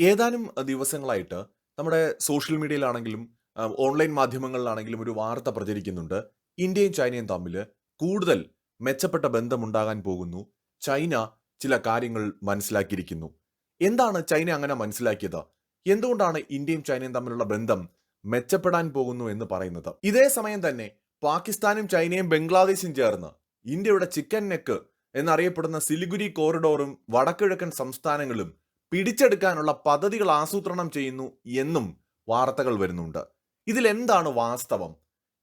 ഏതാനും ദിവസങ്ങളായിട്ട് നമ്മുടെ സോഷ്യൽ മീഡിയയിലാണെങ്കിലും ഓൺലൈൻ മാധ്യമങ്ങളിലാണെങ്കിലും ഒരു വാർത്ത പ്രചരിക്കുന്നുണ്ട്. ഇന്ത്യയും ചൈനയും തമ്മിൽ കൂടുതൽ മെച്ചപ്പെട്ട ബന്ധമുണ്ടാകാൻ പോകുന്നു. ചൈന ചില കാര്യങ്ങൾ മനസ്സിലാക്കിയിരിക്കുന്നു. എന്താണ് ചൈന അങ്ങനെ മനസ്സിലാക്കിയത്? എന്തുകൊണ്ടാണ് ഇന്ത്യയും ചൈനയും തമ്മിലുള്ള ബന്ധം മെച്ചപ്പെടാൻ പോകുന്നു എന്ന് പറയുന്നത്? ഇതേ സമയം തന്നെ പാകിസ്ഥാനും ചൈനയും ബംഗ്ലാദേശും ചേർന്ന് ഇന്ത്യയുടെ ചിക്കൻ നെക്ക് എന്നറിയപ്പെടുന്ന സിലിഗുരി കോറിഡോറും വടക്കിഴക്കൻ സംസ്ഥാനങ്ങളും പിടിച്ചെടുക്കാനുള്ള പദ്ധതികൾ ആസൂത്രണം ചെയ്യുന്നു എന്നും വാർത്തകൾ വരുന്നുണ്ട്. ഇതിലെന്താണ് വാസ്തവം?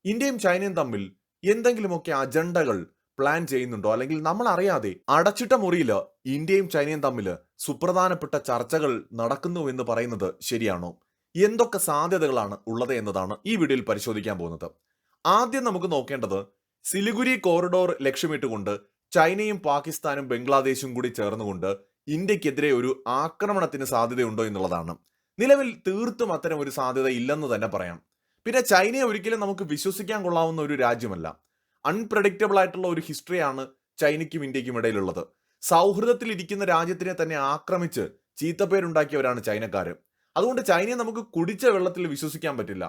ഇന്ത്യയും ചൈനയും തമ്മിൽ എന്തെങ്കിലുമൊക്കെ അജണ്ടകൾ പ്ലാൻ ചെയ്യുന്നുണ്ടോ? അല്ലെങ്കിൽ നമ്മൾ അറിയാതെ അടച്ചിട്ട മുറിയിൽ ഇന്ത്യയും ചൈനയും തമ്മിൽ സുപ്രധാനപ്പെട്ട ചർച്ചകൾ നടക്കുന്നു എന്ന് പറയുന്നത് ശരിയാണോ? എന്തൊക്കെ സാധ്യതകളാണ് ഉള്ളത് എന്നതാണ് ഈ വീഡിയോയിൽ പരിശോധിക്കാൻ പോകുന്നത്. ആദ്യം നമുക്ക് നോക്കേണ്ടത് സിലിഗുരി കോറിഡോർ ലക്ഷ്യമിട്ടുകൊണ്ട് ചൈനയും പാകിസ്ഥാനും ബംഗ്ലാദേശും കൂടി ചേർന്നുകൊണ്ട് ഇന്ത്യക്കെതിരെ ഒരു ആക്രമണത്തിന് സാധ്യതയുണ്ടോ എന്നുള്ളതാണ്. നിലവിൽ തീർത്തും അത്തരം ഒരു സാധ്യത ഇല്ലെന്ന് തന്നെ പറയാം. പിന്നെ ചൈനയെ ഒരിക്കലും നമുക്ക് വിശ്വസിക്കാൻ കൊള്ളാവുന്ന ഒരു രാജ്യമല്ല. അൺപ്രഡിക്റ്റബിൾ ആയിട്ടുള്ള ഒരു ഹിസ്റ്ററിയാണ് ചൈനയ്ക്കും ഇന്ത്യക്കും ഇടയിലുള്ളത്. സൗഹൃദത്തിൽ ഇരിക്കുന്ന രാജ്യത്തിനെ തന്നെ ആക്രമിച്ച് ചീത്തപ്പേരുണ്ടാക്കിയവരാണ് ചൈനക്കാർ അതുകൊണ്ട് ചൈനയെ നമുക്ക് കുടിച്ച വെള്ളത്തിൽ വിശ്വസിക്കാൻ പറ്റില്ല.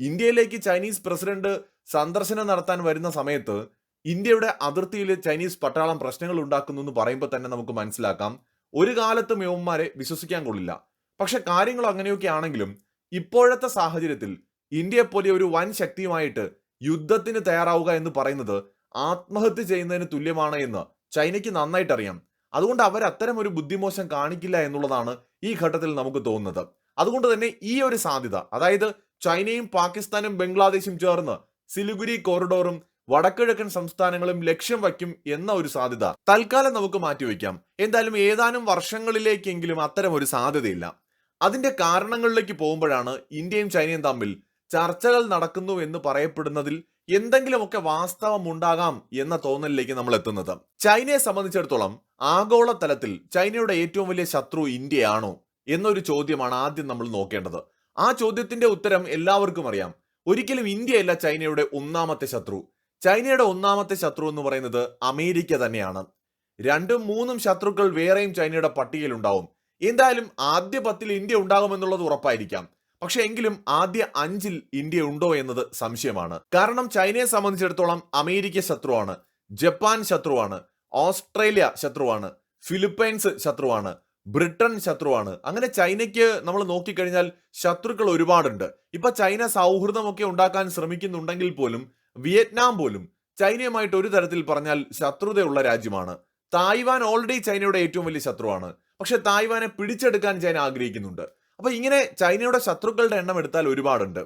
ഇന്ത്യയിലേക്ക് ചൈനീസ് പ്രസിഡന്റ് സന്ദർശനം നടത്താൻ വരുന്ന സമയത്ത് ഇന്ത്യയുടെ അതിർത്തിയിൽ ചൈനീസ് പട്ടാളം പ്രശ്നങ്ങൾ ഉണ്ടാക്കുന്നു എന്ന് പറയുമ്പോൾ തന്നെ നമുക്ക് മനസ്സിലാക്കാം. ഒരു കാലത്തും യവന്മാരെ വിശ്വസിക്കാൻ കൊള്ളില്ല. പക്ഷെ കാര്യങ്ങൾ അങ്ങനെയൊക്കെ ആണെങ്കിലും ഇപ്പോഴത്തെ സാഹചര്യത്തിൽ ഇന്ത്യയെ പോലെ ഒരു വൻ ശക്തിയുമായിട്ട് യുദ്ധത്തിന് തയ്യാറാവുക എന്ന് പറയുന്നത് ആത്മഹത്യ ചെയ്യുന്നതിന് തുല്യമാണ് എന്ന് ചൈനയ്ക്ക് നന്നായിട്ട് അറിയാം അതുകൊണ്ട് അവർ അത്തരം ഒരു ബുദ്ധിമോശം കാണിക്കില്ല എന്നുള്ളതാണ് ഈ ഘട്ടത്തിൽ നമുക്ക് തോന്നുന്നത്. അതുകൊണ്ട് തന്നെ ഈ ഒരു സാധ്യത അതായത് ചൈനയും പാകിസ്ഥാനും ബംഗ്ലാദേശും ചേർന്ന് സിലിഗുരി കോറിഡോറും വടക്കിഴക്കൻ സംസ്ഥാനങ്ങളും ലക്ഷ്യം വയ്ക്കും എന്ന ഒരു സാധ്യത. തൽക്കാലം നമുക്ക് മാറ്റിവെക്കാം എന്തായാലും ഏതാനും വർഷങ്ങളിലേക്കെങ്കിലും അത്തരം ഒരു സാധ്യതയില്ല. അതിന്റെ കാരണങ്ങളിലേക്ക് പോകുമ്പോഴാണ് ഇന്ത്യയും ചൈനയും തമ്മിൽ ചർച്ചകൾ നടക്കുന്നു എന്ന് പറയപ്പെടുന്നതിൽ എന്തെങ്കിലുമൊക്കെ വാസ്തവം ഉണ്ടാകാം എന്ന തോന്നലിലേക്ക് നമ്മൾ എത്തുന്നത്. ചൈനയെ സംബന്ധിച്ചിടത്തോളം ആഗോളതലത്തിൽ ചൈനയുടെ ഏറ്റവും വലിയ ശത്രു ഇന്ത്യയാണോ എന്നൊരു ചോദ്യമാണ് ആദ്യം നമ്മൾ നോക്കേണ്ടത്. ആ ചോദ്യത്തിന്റെ ഉത്തരം എല്ലാവർക്കും അറിയാം. ഒരിക്കലും ഇന്ത്യയല്ല ചൈനയുടെ ഒന്നാമത്തെ ശത്രു. ചൈനയുടെ ഒന്നാമത്തെ ശത്രു എന്ന് പറയുന്നത് അമേരിക്ക തന്നെയാണ്. രണ്ടും മൂന്നും ശത്രുക്കൾ വേറെയും ചൈനയുടെ പട്ടികയിൽ ഉണ്ടാവും. എന്തായാലും ആദ്യ പത്തിൽ ഇന്ത്യ ഉണ്ടാകുമെന്നുള്ളത് ഉറപ്പായിരിക്കാം. പക്ഷെ എങ്കിലും ആദ്യ അഞ്ചിൽ ഇന്ത്യ ഉണ്ടോ എന്നത് സംശയമാണ്. കാരണം ചൈനയെ സംബന്ധിച്ചിടത്തോളം അമേരിക്ക ശത്രുവാണ് ജപ്പാൻ ശത്രുവാണ് ഓസ്ട്രേലിയ ശത്രുവാണ് ഫിലിപ്പൈൻസ് ശത്രുവാണ് ബ്രിട്ടൻ ശത്രുവാണ്. അങ്ങനെ ചൈനയ്ക്ക് നമ്മൾ നോക്കിക്കഴിഞ്ഞാൽ ശത്രുക്കൾ ഒരുപാടുണ്ട്. ഇപ്പൊ ചൈന സൗഹൃദമൊക്കെ ഉണ്ടാക്കാൻ ശ്രമിക്കുന്നുണ്ടെങ്കിൽ പോലും വിയറ്റ്നാം പോലും ചൈനയുമായിട്ട് ഒരു തരത്തിൽ പറഞ്ഞാൽ ശത്രുതയുള്ള രാജ്യമാണ്. തായ്വാൻ ഓൾറെഡി ചൈനയുടെ ഏറ്റവും വലിയ ശത്രുവാണ്. പക്ഷെ തായ്വാനെ പിടിച്ചെടുക്കാൻ ചൈന ആഗ്രഹിക്കുന്നുണ്ട്. അപ്പൊ ഇങ്ങനെ ചൈനയുടെ ശത്രുക്കളുടെ എണ്ണം എടുത്താൽ ഒരുപാടുണ്ട്.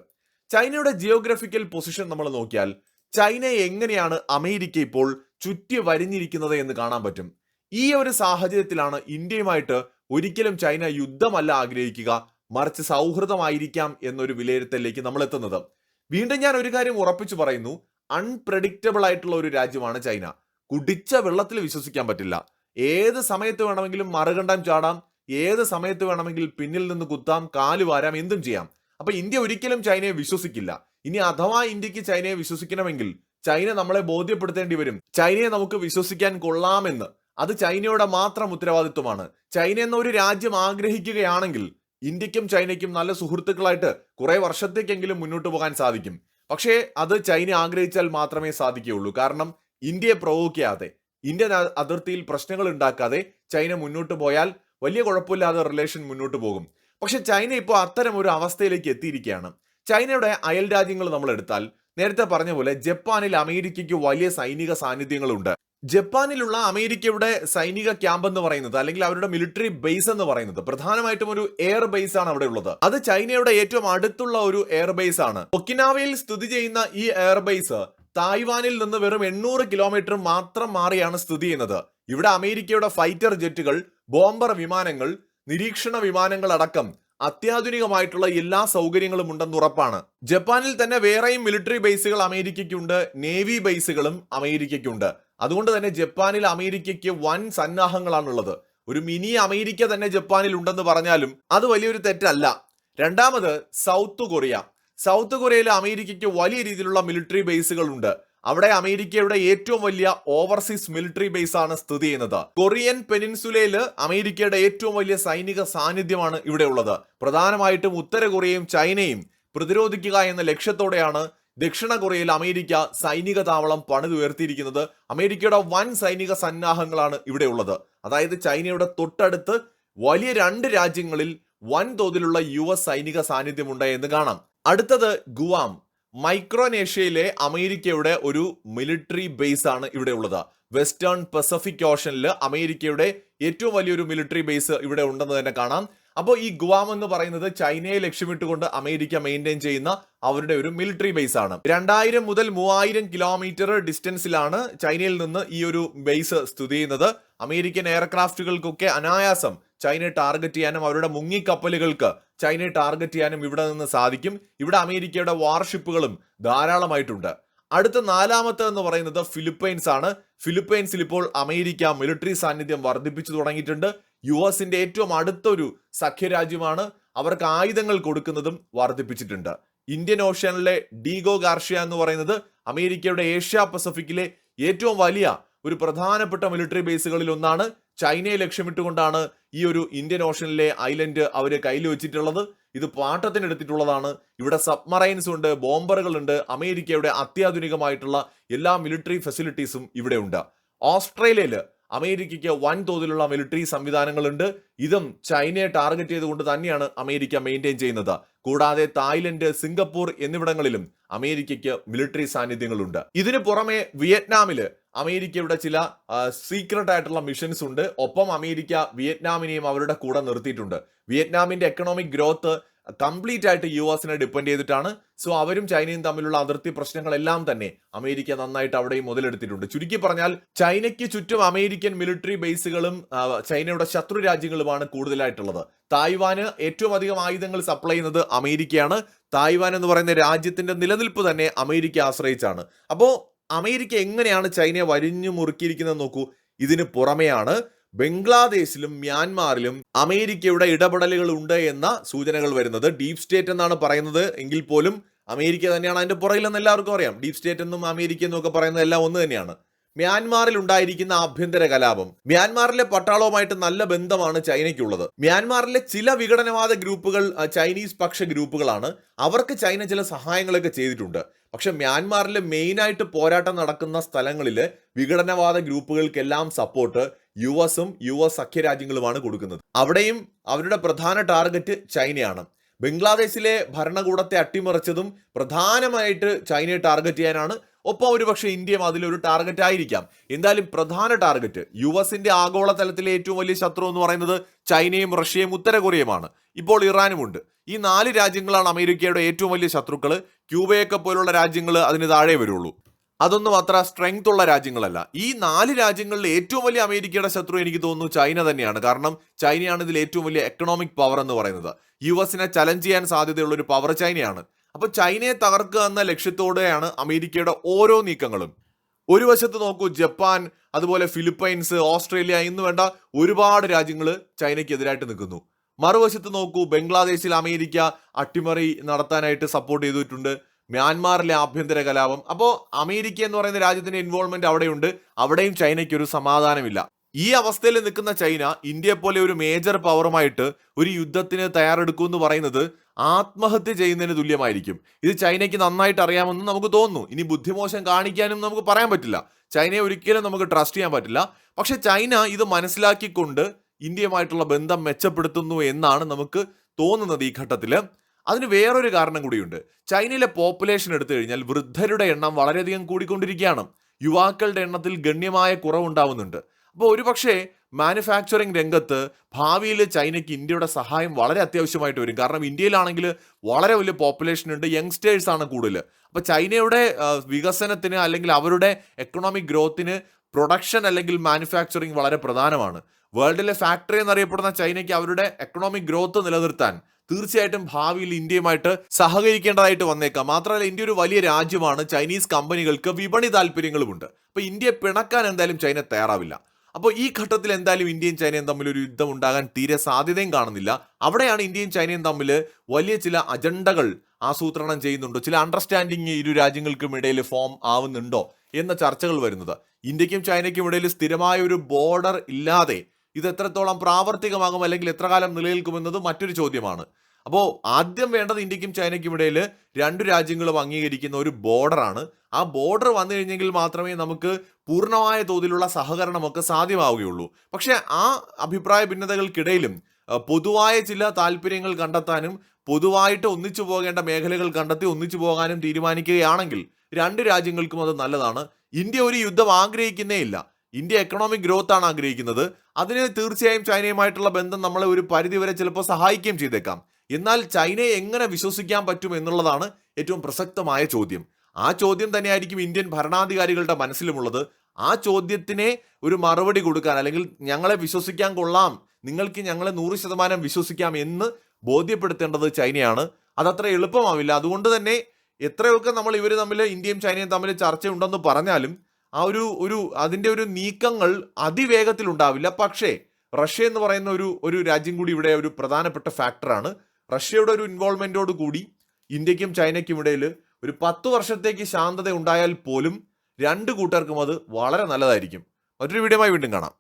ചൈനയുടെ ജിയോഗ്രഫിക്കൽ പൊസിഷൻ നമ്മൾ നോക്കിയാൽ ചൈനയെ എങ്ങനെയാണ് അമേരിക്ക ഇപ്പോൾ ചുറ്റി വരിഞ്ഞിരിക്കുന്നത് എന്ന് കാണാൻ പറ്റും. ഈ ഒരു സാഹചര്യത്തിലാണ് ഇന്ത്യയുമായിട്ട് ഒരിക്കലും ചൈന യുദ്ധമല്ല ആഗ്രഹിക്കുക മറിച്ച് സൗഹൃദമായിരിക്കാം എന്നൊരു വിലയിരുത്തലിലേക്ക് നമ്മൾ എത്തുന്നത്. വീണ്ടും ഞാൻ ഒരു കാര്യം ഉറപ്പിച്ചു പറയുന്നു. അൺപ്രഡിക്റ്റബിൾ ആയിട്ടുള്ള ഒരു രാജ്യമാണ് ചൈന. കുടിച്ച വെള്ളത്തിൽ വിശ്വസിക്കാൻ പറ്റില്ല. ഏത് സമയത്ത് വേണമെങ്കിലും മറുകണ്ഠം ചാടാം. ഏത് സമയത്ത് വേണമെങ്കിൽ പിന്നിൽ നിന്ന് കുത്താം കാൽ വാരാം എന്തും ചെയ്യാം. അപ്പൊ ഇന്ത്യ ഒരിക്കലും ചൈനയെ വിശ്വസിക്കില്ല. ഇനി അഥവാ ഇന്ത്യയ്ക്ക് ചൈനയെ വിശ്വസിക്കണമെങ്കിൽ ചൈന നമ്മളെ ബോധ്യപ്പെടുത്തേണ്ടി വരും. ചൈനയെ നമുക്ക് വിശ്വസിക്കാൻ കൊള്ളാമെന്ന്. അത് ചൈനയുടെ മാത്രം ഉത്തരവാദിത്വമാണ്. ചൈന എന്ന ഒരു രാജ്യം ആഗ്രഹിക്കുകയാണെങ്കിൽ ഇന്ത്യക്കും ചൈനയ്ക്കും നല്ല സുഹൃത്തുക്കളായിട്ട് കുറെ വർഷത്തേക്കെങ്കിലും മുന്നോട്ട് പോകാൻ സാധിക്കും. പക്ഷേ അത് ചൈന ആഗ്രഹിച്ചാൽ മാത്രമേ സാധിക്കുകയുള്ളൂ. കാരണം ഇന്ത്യയെ പ്രവോക്കിയാതെ ഇന്ത്യൻ അതിർത്തിയിൽ പ്രശ്നങ്ങൾ ഉണ്ടാക്കാതെ ചൈന മുന്നോട്ട് പോയാൽ വലിയ കുഴപ്പമില്ലാതെ റിലേഷൻ മുന്നോട്ട് പോകും. പക്ഷെ ചൈന ഇപ്പോൾ അത്തരം ഒരു അവസ്ഥയിലേക്ക് എത്തിയിരിക്കുകയാണ്. ചൈനയുടെ അയൽ രാജ്യങ്ങൾ നമ്മൾ എടുത്താൽ നേരത്തെ പറഞ്ഞ പോലെ ജപ്പാനിൽ അമേരിക്കയ്ക്ക് വലിയ സൈനിക സാന്നിധ്യങ്ങളുണ്ട്. ജപ്പാനിലുള്ള അമേരിക്കയുടെ സൈനിക ക്യാമ്പ് എന്ന് പറയുന്നത് അല്ലെങ്കിൽ അവരുടെ മിലിറ്ററി ബേസ് എന്ന് പറയുന്നത് പ്രധാനമായിട്ടും ഒരു എയർ ബേസ് ആണ് അവിടെ ഉള്ളത്. അത് ചൈനയുടെ ഏറ്റവും അടുത്തുള്ള ഒരു എയർ ബേസ് ആണ്. ഒക്കിനാവയിൽ സ്ഥിതി ചെയ്യുന്ന ഈ എയർ ബേസ് തായ്വാനിൽ നിന്ന് വെറും എണ്ണൂറ് കിലോമീറ്റർ മാത്രം മാറിയാണ് സ്ഥിതി ചെയ്യുന്നത്. ഇവിടെ അമേരിക്കയുടെ ഫൈറ്റർ ജെറ്റുകൾ ബോംബർ വിമാനങ്ങൾ നിരീക്ഷണ വിമാനങ്ങൾ അടക്കം അത്യാധുനികമായിട്ടുള്ള എല്ലാ സൗകര്യങ്ങളും ഉണ്ടെന്ന് ഉറപ്പാണ്. ജപ്പാനിൽ തന്നെ വേറെയും മിലിറ്ററി ബേസുകൾ അമേരിക്കയ്ക്കുണ്ട് നേവി ബേസുകളും അമേരിക്കയ്ക്കുണ്ട്. അതുകൊണ്ട് തന്നെ ജപ്പാനിൽ അമേരിക്കയ്ക്ക് വൻ സന്നാഹങ്ങളാണുള്ളത്. ഒരു മിനി അമേരിക്ക തന്നെ ജപ്പാനിൽ ഉണ്ടെന്ന് പറഞ്ഞാലും അത് വലിയൊരു തെറ്റല്ല. രണ്ടാമത് സൗത്ത് കൊറിയ. സൗത്ത് കൊറിയയിൽ അമേരിക്കയ്ക്ക് വലിയ രീതിയിലുള്ള മിലിറ്ററി ബേസുകൾ ഉണ്ട് അവിടെ അമേരിക്കയുടെ ഏറ്റവും വലിയ ഓവർസീസ് മിലിറ്ററി ബേസ് ആണ് സ്ഥിതി ചെയ്യുന്നത്. കൊറിയൻ പെനിൻസുലയിൽ അമേരിക്കയുടെ ഏറ്റവും വലിയ സൈനിക സാന്നിധ്യമാണ് ഇവിടെ ഉള്ളത് പ്രധാനമായിട്ടും ഉത്തര കൊറിയയും ചൈനയും പ്രതിരോധിക്കുക എന്ന ലക്ഷ്യത്തോടെയാണ് ദക്ഷിണ കൊറിയയിൽ അമേരിക്ക സൈനിക താവളം പണിതുയർത്തിയിരിക്കുന്നത് അമേരിക്കയുടെ വൻ സൈനിക സന്നാഹങ്ങളാണ് ഇവിടെ ഉള്ളത് അതായത് ചൈനയുടെ തൊട്ടടുത്ത് വലിയ രണ്ട് രാജ്യങ്ങളിൽ വൻതോതിലുള്ള യു എസ് സൈനിക സാന്നിധ്യമുണ്ട് എന്ന് കാണാം. അടുത്തത് ഗുവാം. മൈക്രോനേഷ്യയിലെ അമേരിക്കയുടെ ഒരു മിലിറ്ററി ബേസ് ആണ് ഇവിടെ ഉള്ളത് വെസ്റ്റേൺ പസഫിക് ഓഷനിൽ അമേരിക്കയുടെ ഏറ്റവും വലിയൊരു മിലിറ്ററി ബേസ് ഇവിടെ ഉണ്ടെന്ന് തന്നെ കാണാം. അപ്പോൾ ഈ ഗുവാം എന്ന് പറയുന്നത് ചൈനയെ ലക്ഷ്യമിട്ടുകൊണ്ട് അമേരിക്ക മെയിന്റെയിൻ ചെയ്യുന്ന അവരുടെ ഒരു മിലിറ്ററി ബേസ് ആണ്. രണ്ടായിരം മുതൽ മൂവായിരം കിലോമീറ്റർ ഡിസ്റ്റൻസിലാണ് ചൈനയിൽ നിന്ന് ഈ ഒരു ബേസ് സ്ഥിതി ചെയ്യുന്നത്. അമേരിക്കൻ എയർക്രാഫ്റ്റുകൾക്കൊക്കെ അനായാസം ചൈനയെ ടാർഗറ്റ് ചെയ്യാനും അവരുടെ മുങ്ങിക്കപ്പലുകൾക്ക് ചൈനയെ ടാർഗറ്റ് ചെയ്യാനും ഇവിടെ നിന്ന് സാധിക്കും. ഇവിടെ അമേരിക്കയുടെ വാർഷിപ്പുകളും ധാരാളമായിട്ടുണ്ട്. അടുത്ത നാലാമത്തെ എന്ന് പറയുന്നത് ഫിലിപ്പൈൻസ് ആണ്. ഫിലിപ്പൈൻസിൽ ഇപ്പോൾ അമേരിക്ക മിലിറ്ററി സാന്നിധ്യം വർദ്ധിപ്പിച്ചു തുടങ്ങിയിട്ടുണ്ട്. യു എസിന്റെ ഏറ്റവും അടുത്തൊരു സഖ്യരാജ്യമാണ് അവർക്ക് ആയുധങ്ങൾ കൊടുക്കുന്നതും വർദ്ധിപ്പിച്ചിട്ടുണ്ട്. ഇന്ത്യൻ ഓഷ്യനിലെ ഡീഗോ ഗാർഷ്യ എന്ന് പറയുന്നത് അമേരിക്കയുടെ ഏഷ്യ പസഫിക്കിലെ ഏറ്റവും വലിയ ഒരു പ്രധാനപ്പെട്ട മിലിറ്ററി ബേസുകളിൽ ഒന്നാണ്. ചൈനയെ ലക്ഷ്യമിട്ടുകൊണ്ടാണ് ഈ ഒരു ഇന്ത്യൻ ഓഷ്യനിലെ ഐലൻഡ് അവർ കയ്യിൽ വെച്ചിട്ടുള്ളത്. ഇത് പാട്ടത്തിനെടുത്തിട്ടുള്ളതാണ് ഇവിടെ സബ്മറൈൻസ് ഉണ്ട് ബോംബറുകളുണ്ട് അമേരിക്കയുടെ അത്യാധുനികമായിട്ടുള്ള എല്ലാ മിലിറ്ററി ഫെസിലിറ്റീസും ഇവിടെ ഉണ്ട്. ഓസ്ട്രേലിയയിൽ അമേരിക്കയ്ക്ക് വൻതോതിലുള്ള മിലിറ്ററി സംവിധാനങ്ങളുണ്ട്. ഇതും ചൈനയെ ടാർഗറ്റ് ചെയ്തുകൊണ്ട് തന്നെയാണ് അമേരിക്ക മെയിന്റെയിൻ ചെയ്യുന്നത്. കൂടാതെ തായ്ലൻഡ് സിംഗപ്പൂർ എന്നിവിടങ്ങളിലും അമേരിക്കയ്ക്ക് മിലിറ്ററി സാന്നിധ്യങ്ങളുണ്ട്. ഇതിനു പുറമെ വിയറ്റ്നാമിൽ അമേരിക്കയുടെ ചില സീക്രട്ട് ആയിട്ടുള്ള മിഷൻസ് ഉണ്ട്. ഒപ്പം അമേരിക്ക വിയറ്റ്നാമിനെയും അവരുടെ കൂടെ നിർത്തിയിട്ടുണ്ട്. വിയറ്റ്നാമിന്റെ എക്കണോമിക് ഗ്രോത്ത് കംപ്ലീറ്റ് ആയിട്ട് യു എസിനെ ഡിപ്പെൻഡ് ചെയ്തിട്ടാണ്. സോ അവരും ചൈനയും തമ്മിലുള്ള അതിർത്തി പ്രശ്നങ്ങളെല്ലാം തന്നെ അമേരിക്ക നന്നായിട്ട് അവിടെയും മുതലെടുത്തിട്ടുണ്ട്. ചുരുക്കി പറഞ്ഞാൽ ചൈനയ്ക്ക് ചുറ്റും അമേരിക്കൻ മിലിറ്ററി ബേസുകളും ചൈനയുടെ ശത്രു രാജ്യങ്ങളുമാണ് കൂടുതലായിട്ടുള്ളത്. തായ്വാന് ഏറ്റവും അധികം ആയുധങ്ങൾ സപ്ലൈ ചെയ്യുന്നത് അമേരിക്കയാണ്. തായ്വാൻ എന്ന് പറയുന്ന രാജ്യത്തിന്റെ നിലനിൽപ്പ് തന്നെ അമേരിക്ക ആശ്രയിച്ചാണ്. അപ്പോൾ അമേരിക്ക എങ്ങനെയാണ് ചൈനയെ വരിഞ്ഞു മുറുക്കിയിരിക്കുന്നത് നോക്കൂ. ഇതിന് പുറമെയാണ് ബംഗ്ലാദേശിലും മ്യാൻമാറിലും അമേരിക്കയുടെ ഇടപെടലുകൾ ഉണ്ട് എന്ന സൂചനകൾ വരുന്നത്. ഡീപ് സ്റ്റേറ്റ് എന്നാണ് പറയുന്നത്. എങ്കിൽ പോലും അമേരിക്ക തന്നെയാണ് അതിന്റെ പുറകിലെന്ന് എല്ലാവർക്കും അറിയാം. ഡീപ് സ്റ്റേറ്റ് എന്നും അമേരിക്ക എന്നും ഒക്കെ പറയുന്നത് എല്ലാം ഒന്ന് തന്നെയാണ്. മ്യാൻമാറിൽ ഉണ്ടായിരിക്കുന്ന ആഭ്യന്തര കലാപം. മ്യാൻമാറിലെ പട്ടാളവുമായിട്ട് നല്ല ബന്ധമാണ് ചൈനയ്ക്കുള്ളത്. മ്യാൻമാറിലെ ചില വിഘടനവാദ ഗ്രൂപ്പുകൾ ചൈനീസ് പക്ഷ ഗ്രൂപ്പുകളാണ്. അവർക്ക് ചൈന ചില സഹായങ്ങളൊക്കെ ചെയ്തിട്ടുണ്ട്. പക്ഷെ മ്യാൻമാറിൽ മെയിനായിട്ട് പോരാട്ടം നടക്കുന്ന സ്ഥലങ്ങളിൽ വിഘടനവാദ ഗ്രൂപ്പുകൾക്കെല്ലാം സപ്പോർട്ട് യു എസും യു എസ് സഖ്യരാജ്യങ്ങളുമാണ് കൊടുക്കുന്നത്. അവിടെയും അവരുടെ പ്രധാന ടാർഗറ്റ് ചൈനയാണ്. ബംഗ്ലാദേശിലെ ഭരണകൂടത്തെ അട്ടിമറിച്ചതും പ്രധാനമായിട്ട് ചൈനയെ ടാർഗറ്റ് ചെയ്യാനാണ്. ഒപ്പം ഒരുപക്ഷെ ഇന്ത്യയും അതിലൊരു ടാർഗറ്റ് ആയിരിക്കാം. എന്തായാലും പ്രധാന ടാർഗറ്റ് യു എസിന്റെ ആഗോളതലത്തിലെ ഏറ്റവും വലിയ ശത്രു എന്ന് പറയുന്നത് ചൈനയും റഷ്യയും ഉത്തര കൊറിയയുമാണ്. ഇപ്പോൾ ഇറാനുമുണ്ട്. ഈ നാല് രാജ്യങ്ങളാണ് അമേരിക്കയുടെ ഏറ്റവും വലിയ ശത്രുക്കൾ ക്യൂബയൊക്കെ പോലുള്ള രാജ്യങ്ങൾ അതിന് താഴെ വരുള്ളൂ. അതൊന്നും അത്ര സ്ട്രെങ്ത് ഉള്ള രാജ്യങ്ങളല്ല. ഈ നാല് രാജ്യങ്ങളിൽ ഏറ്റവും വലിയ അമേരിക്കയുടെ ശത്രു എനിക്ക് തോന്നുന്നു ചൈന തന്നെയാണ്. കാരണം ചൈനയാണ് ഇതിൽ ഏറ്റവും വലിയ എക്കണോമിക് പവർ എന്ന് പറയുന്നത്. യു എസിനെ ചലഞ്ച് ചെയ്യാൻ സാധ്യതയുള്ള ഒരു പവർ ചൈനയാണ്. അപ്പോൾ ചൈനയെ തകർക്കുക എന്ന ലക്ഷ്യത്തോടെയാണ് അമേരിക്കയുടെ ഓരോ നീക്കങ്ങളും. ഒരു വശത്ത് നോക്കൂ ജപ്പാൻ അതുപോലെ ഫിലിപ്പൈൻസ് ഓസ്ട്രേലിയ എന്ന് വേണ്ട ഒരുപാട് രാജ്യങ്ങൾ ചൈനയ്ക്കെതിരായിട്ട് നിൽക്കുന്നു. മറുവശത്ത് നോക്കൂ ബംഗ്ലാദേശിൽ അമേരിക്ക അട്ടിമറി നടത്താനായിട്ട് സപ്പോർട്ട് ചെയ്തിട്ടുണ്ട്. മ്യാൻമാറിലെ ആഭ്യന്തര കലാപം. അപ്പോൾ അമേരിക്ക എന്ന് പറയുന്ന രാജ്യത്തിന്റെ ഇൻവോൾവ്മെന്റ് അവിടെയുണ്ട്. അവിടെയും ചൈനയ്ക്ക് ഒരു സമാധാനമില്ല. ഈ അവസ്ഥയിൽ നിൽക്കുന്ന ചൈന ഇന്ത്യയെ പോലെ ഒരു മേജർ പവറുമായിട്ട് ഒരു യുദ്ധത്തിന് തയ്യാറെടുക്കൂ എന്ന് പറയുന്നത് ആത്മഹത്യ ചെയ്യുന്നതിന് തുല്യമായിരിക്കും. ഇത് ചൈനയ്ക്ക് നന്നായിട്ട് അറിയാമെന്ന് നമുക്ക് തോന്നുന്നു. ഇനി ബുദ്ധിമോശം കാണിക്കാനും നമുക്ക് പറയാൻ പറ്റില്ല. ചൈനയെ ഒരിക്കലും നമുക്ക് ട്രസ്റ്റ് ചെയ്യാൻ പറ്റില്ല. പക്ഷെ ചൈന ഇത് മനസ്സിലാക്കിക്കൊണ്ട് ഇന്ത്യയുമായിട്ടുള്ള ബന്ധം മെച്ചപ്പെടുത്തുന്നു എന്നാണ് നമുക്ക് തോന്നുന്നത് ഈ ഘട്ടത്തിൽ അതിന് വേറൊരു കാരണം കൂടിയുണ്ട്. ചൈനയിലെ പോപ്പുലേഷൻ എടുത്തു കഴിഞ്ഞാൽ വൃദ്ധരുടെ എണ്ണം വളരെയധികം കൂടിക്കൊണ്ടിരിക്കുകയാണ്. യുവാക്കളുടെ എണ്ണത്തിൽ ഗണ്യമായ കുറവുണ്ടാവുന്നുണ്ട്. അപ്പോൾ ഒരുപക്ഷെ മാനുഫാക്ചറിങ് രംഗത്ത് ഭാവിയിൽ ചൈനയ്ക്ക് ഇന്ത്യയുടെ സഹായം വളരെ അത്യാവശ്യമായിട്ട് വരും. കാരണം ഇന്ത്യയിലാണെങ്കിൽ വളരെ വലിയ പോപ്പുലേഷൻ ഉണ്ട് യങ്സ്റ്റേഴ്സാണ് കൂടുതൽ. അപ്പോൾ ചൈനയുടെ വികസനത്തിന് അല്ലെങ്കിൽ അവരുടെ എക്കണോമിക് ഗ്രോത്തിന് പ്രൊഡക്ഷൻ അല്ലെങ്കിൽ മാനുഫാക്ചറിങ് വളരെ പ്രധാനമാണ്. വേൾഡിലെ ഫാക്ടറി എന്നറിയപ്പെടുന്ന ചൈനയ്ക്ക് അവരുടെ എക്കണോമിക് ഗ്രോത്ത് നിലനിർത്താൻ തീർച്ചയായിട്ടും ഭാവിയിൽ ഇന്ത്യയുമായിട്ട് സഹകരിക്കേണ്ടതായിട്ട് വന്നേക്കാം. മാത്രമല്ല ഇന്ത്യ ഒരു വലിയ രാജ്യമാണ്. ചൈനീസ് കമ്പനികൾക്ക് വിപണി താല്പര്യങ്ങളുമുണ്ട് അപ്പൊ ഇന്ത്യയെ പിണക്കാൻ എന്തായാലും ചൈന തയ്യാറാവില്ല. അപ്പോൾ ഈ ഘട്ടത്തിൽ എന്തായാലും ഇന്ത്യയും ചൈനയും തമ്മിൽ ഒരു യുദ്ധം ഉണ്ടാകാൻ തീരെ സാധ്യതയും കാണുന്നില്ല. അവിടെയാണ് ഇന്ത്യയും ചൈനയും തമ്മിൽ വലിയ ചില അജണ്ടകൾ ആസൂത്രണം ചെയ്യുന്നുണ്ടോ? ചില അണ്ടർസ്റ്റാൻഡിങ് ഇരു രാജ്യങ്ങൾക്കും ഇടയിൽ ഫോം ആവുന്നുണ്ടോ? എന്ന ചർച്ചകൾ വരുന്നത്. ഇന്ത്യക്കും ചൈനയ്ക്കും ഇടയിൽ സ്ഥിരമായ ഒരു ബോർഡർ ഇല്ലാതെ ഇത് എത്രത്തോളം പ്രാവർത്തികമാകും അല്ലെങ്കിൽ എത്ര കാലം നിലനിൽക്കുമെന്നത് മറ്റൊരു ചോദ്യമാണ്. അപ്പോൾ ആദ്യം വേണ്ടത് ഇന്ത്യക്കും ചൈനയ്ക്കും ഇടയിൽ രണ്ട് രാജ്യങ്ങളും അംഗീകരിക്കുന്ന ഒരു ബോർഡറാണ് ആ ബോർഡർ വന്നു കഴിഞ്ഞെങ്കിൽ മാത്രമേ നമുക്ക് പൂർണമായ തോതിലുള്ള സഹകരണമൊക്കെ സാധ്യമാവുകയുള്ളൂ. പക്ഷേ ആ അഭിപ്രായ ഭിന്നതകൾക്കിടയിലും പൊതുവായ ചില താല്പര്യങ്ങൾ കണ്ടെത്താനും പൊതുവായിട്ട് ഒന്നിച്ചു പോകേണ്ട മേഖലകൾ കണ്ടെത്തി ഒന്നിച്ചു പോകാനും തീരുമാനിക്കുകയാണെങ്കിൽ രണ്ട് രാജ്യങ്ങൾക്കും അത് നല്ലതാണ്. ഇന്ത്യ ഒരു യുദ്ധം ആഗ്രഹിക്കുന്നേ ഇല്ല. ഇന്ത്യ എക്കണോമിക് ഗ്രോത്ത് ആണ് ആഗ്രഹിക്കുന്നത്. അതിന് തീർച്ചയായും ചൈനയുമായിട്ടുള്ള ബന്ധം നമ്മളെ ഒരു പരിധിവരെ ചിലപ്പോൾ സഹായിക്കുകയും ചെയ്തേക്കാം. എന്നാൽ ചൈനയെ എങ്ങനെ വിശ്വസിക്കാൻ പറ്റും എന്നുള്ളതാണ് ഏറ്റവും പ്രസക്തമായ ചോദ്യം. ആ ചോദ്യം തന്നെയായിരിക്കും ഇന്ത്യൻ ഭരണാധികാരികളുടെ മനസ്സിലുമുള്ളത്. ആ ചോദ്യത്തിനെ ഒരു മറുപടി കൊടുക്കാൻ അല്ലെങ്കിൽ ഞങ്ങളെ വിശ്വസിക്കാൻ കൊള്ളാം നിങ്ങൾക്ക് ഞങ്ങളെ നൂറ് ശതമാനം വിശ്വസിക്കാം എന്ന് ബോധ്യപ്പെടുത്തേണ്ടത് ചൈനയാണ്. അതത്ര എളുപ്പമാവില്ല. അതുകൊണ്ട് തന്നെ എത്രയൊക്കെ നമ്മൾ ഇവർ തമ്മിൽ ഇന്ത്യയും ചൈനയും തമ്മിൽ ചർച്ചയുണ്ടെന്ന് പറഞ്ഞാലും ആ ഒരു ഒരു അതിന്റെ ഒരു നീക്കങ്ങൾ അതിവേഗത്തിൽ ഉണ്ടാവില്ല പക്ഷേ റഷ്യ എന്ന് പറയുന്ന ഒരു ഒരു രാജ്യം കൂടി ഇവിടെ ഒരു പ്രധാനപ്പെട്ട ഫാക്ടറാണ് റഷ്യയുടെ ഒരു ഇൻവോൾവ്മെന്റോട് കൂടി ഇന്ത്യക്കും ചൈനയ്ക്കും ഇടയിൽ ഒരു പത്ത് വർഷത്തേക്ക് ശാന്തത ഉണ്ടായാൽ പോലും രണ്ട് കൂട്ടർക്കും അത് വളരെ നല്ലതായിരിക്കും. മറ്റൊരു വീഡിയോമായി വീണ്ടും കാണാം.